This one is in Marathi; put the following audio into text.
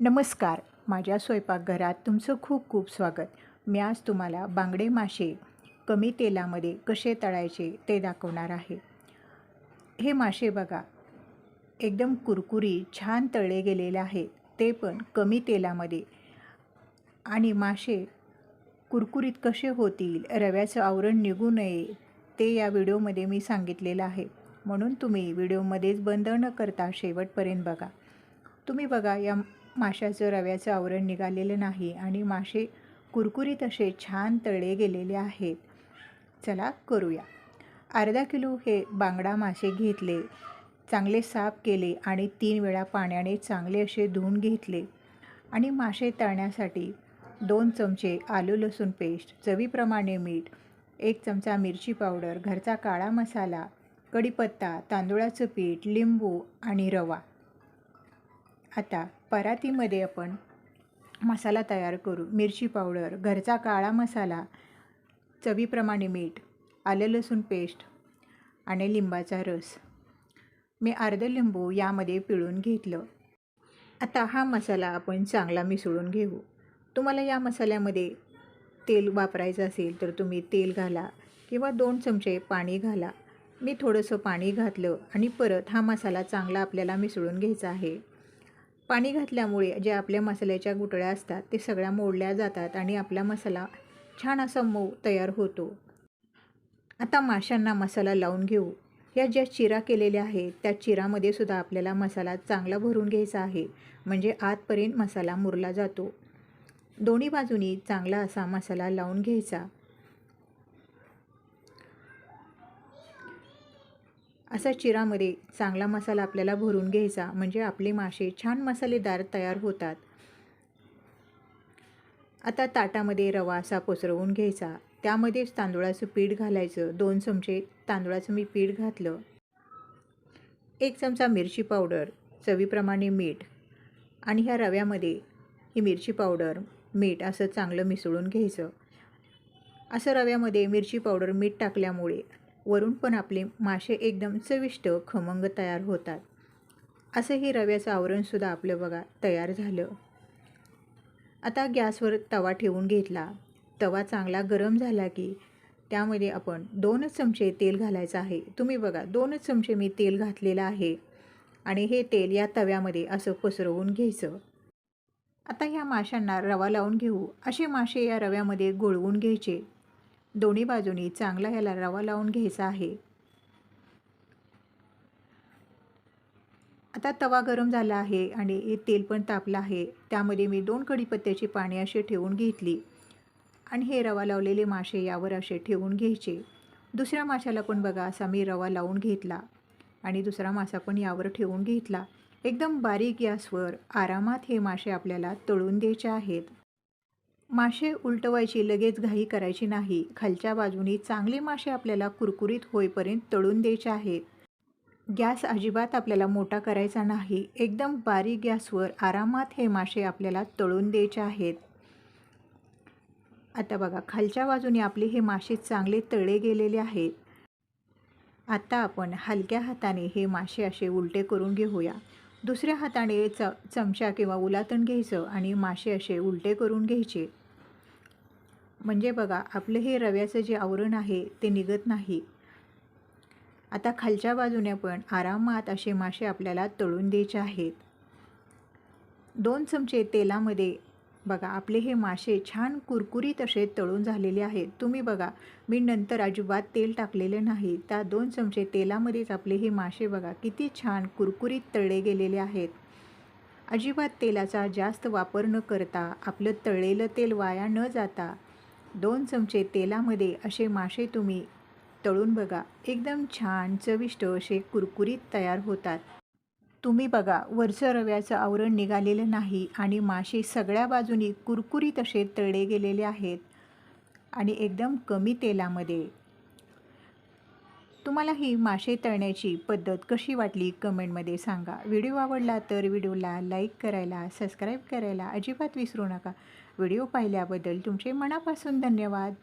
नमस्कार. माझ्या स्वयंपाकघरात तुमचं खूप खूप स्वागत. मी आज तुम्हाला बांगडे मासे कमी तेलामध्ये कसे तळायचे ते दाखवणार आहे. हे मासे बघा. एकदम कुरकुरी छान तळले गेलेले आहेत. ते पण कमी तेलामध्ये. आणि मासे कुरकुरीत कसे होतील रव्याचं आवरण निघू नये ते या व्हिडिओमध्ये मी सांगितलेलं आहे. म्हणून तुम्ही व्हिडिओमध्येच बंद न करता शेवटपर्यंत बघा. तुम्ही बघा या माशाचं रव्याचं आवरण निघालेलं नाही आणि मासे कुरकुरीत असे छान तळले गेलेले आहेत. चला करूया. अर्धा किलो हे बांगडा मासे घेतले चांगले साफ केले आणि तीन वेळा पाण्याने चांगले असे धुवून घेतले. आणि मासे तळण्यासाठी दोन चमचे आलू लसूण पेस्ट चवीप्रमाणे मीठ एक चमचा मिरची पावडर घरचा काळा मसाला कढीपत्ता तांदूळाचं पीठ लिंबू आणि रवा. आता परातीमध्ये आपण मसाला तयार करू. मिरची पावडर घरचा काळा मसाला चवीप्रमाणे मीठ आलं लसूण पेस्ट आणि लिंबाचा रस. मी अर्ध लिंबू यामध्ये पिळून घेतलं. आता हा मसाला आपण चांगला मिसळून घेऊ. तुम्हाला या मसाल्यामध्ये तेल वापरायचं असेल तर तुम्ही तेल घाला किंवा दोन चमचे पाणी घाला. मी थोडंसं पाणी घातलं आणि परत हा मसाला चांगला आपल्याला मिसळून घ्यायचा आहे. पाणी घातल्यामुळे जे आपल्या मसाल्याच्या गुटळ्या असतात ते सगळ्या मोडल्या जातात आणि आपला मसाला छान असा मऊ तयार होतो. आता माशांना मसाला लावून घेऊ. या ज्या चिरा केलेल्या आहेत त्या चिरामध्ये सुद्धा आपल्याला मसाला चांगला भरून घ्यायचा आहे. म्हणजे आतपर्यंत मसाला मुरला जातो. दोन्ही बाजूनी चांगला असा मसाला लावून घ्यायचा. असा चिरामध्ये चांगला मसाला आपल्याला भरून घ्यायचा म्हणजे आपले मासे छान मसालेदार तयार होतात. आता ताटामध्ये रवा असा पसरवून घ्यायचा. त्यामध्येच तांदूळाचं पीठ घालायचं. दोन चमचे तांदूळाचं मी पीठ घातलं. एक चमचा मिरची पावडर चवीप्रमाणे मीठ आणि ह्या रव्यामध्ये ही मिरची पावडर मीठ असं चांगलं मिसळून घ्यायचं. असं रव्यामध्ये मिरची पावडर मीठ टाकल्यामुळे वरून पण आपले मासे एकदम चविष्ट खमंग तयार होतात. असं हे रव्याचं आवरणसुद्धा आपलं बघा तयार झालं. आता गॅसवर तवा ठेवून घेतला. तवा चांगला गरम झाला की त्यामध्ये आपण दोनच चमचे तेल घालायचं आहे. तुम्ही बघा दोनच चमचे मी तेल घातलेलं आहे आणि हे तेल या तव्यामध्ये असं पसरवून घ्यायचं. आता ह्या माशांना रवा लावून घेऊ. असे मासे या रव्यामध्ये गोळवून घ्यायचे. दोन्ही बाजूनी चांगला ह्याला रवा लावून घ्यायचा आहे. आता तवा गरम झाला आहे आणि तेल पण तापलं आहे. त्यामध्ये मी दोन कढीपत्त्याची पाने असे ठेवून घेतली आणि हे रवा लावलेले मासे यावर असे ठेवून घ्यायचे. दुसऱ्या माशाला पण बघा असा मी रवा लावून घेतला आणि दुसरा मासा पण यावर ठेवून घेतला. एकदम बारीक गॅसवर आरामात हे मासे आपल्याला तळून द्यायचे आहेत. मासे उलटवायची लगेच घाई करायची नाही. खालच्या बाजूनी चांगले मासे आपल्याला कुरकुरीत होईपर्यंत तळून द्यायचे आहेत. गॅस अजिबात आपल्याला मोठा करायचा नाही. एकदम बारीक गॅसवर आरामात हे मासे आपल्याला तळून द्यायचे आहेत. आता बघा खालच्या बाजूने आपले हे मासे चांगले तळे गेलेले आहेत. आता आपण हलक्या हाताने हे मासे असे उलटे करून घेऊया. दुसऱ्या हाताने च चमचा किंवा उलातण घ्यायचं आणि मासे असे उलटे करून घ्यायचे. म्हणजे बघा आपलं हे रव्याचं जे आवरण आहे ते निघत नाही. आता खालच्या बाजूने पण आरामात असे मासे आपल्याला तळून द्यायचे आहेत. दोन चमचे तेलामध्ये बघा आपले हे मासे छान कुरकुरीत असे तळून झालेले आहेत. तुम्ही बघा मी नंतर अजिबात तेल टाकलेले नाही. त्या दोन चमचे तेलामध्येच आपले हे मासे बघा किती छान कुरकुरीत तळले गेलेले आहेत. अजिबात तेलाचा जास्त वापर न करता आपलं तळलेलं तेल वाया न जाता दोन चमचे तेलामध्ये असे मासे तुम्ही तळून बघा. एकदम छान चविष्ट असे कुरकुरीत तयार होतात. तुम्ही बघा वरचं रव्याचं आवरण निघालेलं नाही आणि मासे सगळ्या बाजूनी कुरकुरीत असे तळले गेलेले आहेत आणि एकदम कमी तेलामध्ये. तुम्हाला ही मासे तळण्याची पद्धत कशी वाटली कमेंटमध्ये सांगा. व्हिडिओ आवडला तर व्हिडिओला लाईक करायला सबस्क्राईब करायला अजिबात विसरू नका. व्हिडिओ पाहिल्याबद्दल तुमचे मनापासून धन्यवाद.